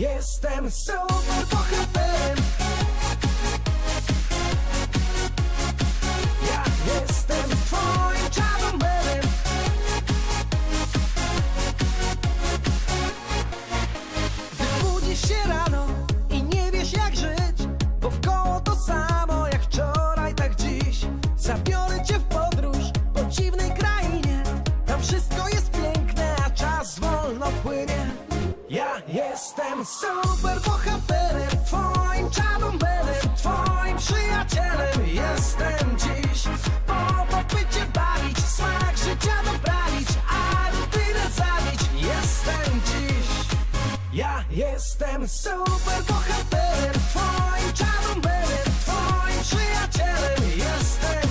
Jestem superbohaterem Jestem super bohaterem, twoim czarnomberem, twoim przyjacielem jestem dziś. Po popycie bawić, smak życia doprawić, a rutynę zabić jestem dziś. Ja jestem super bohaterem, twoim czarnomberem, twoim przyjacielem jestem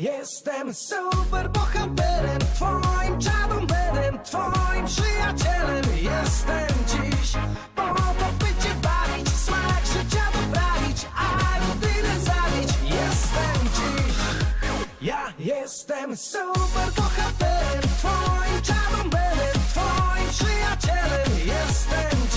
Jestem super bohaterem, twoim czaromenem, twoim przyjacielem. Jestem dziś po to, by cię bawić, smak życia poprawić, a rutynę zabić. Jestem dziś, ja jestem super bohaterem, twoim czaromenem, twoim przyjacielem. Jestem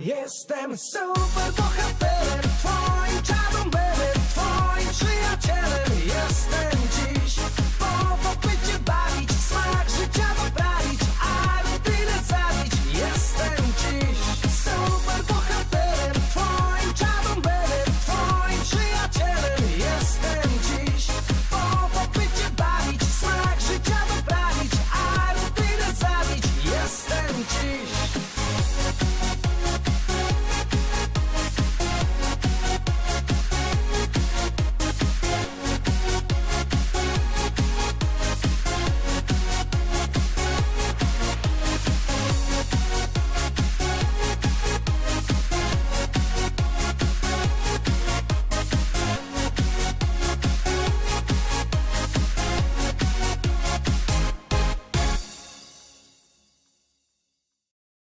jestem super bohaterem Twoim czarnym twoim przyjacielem. Jestem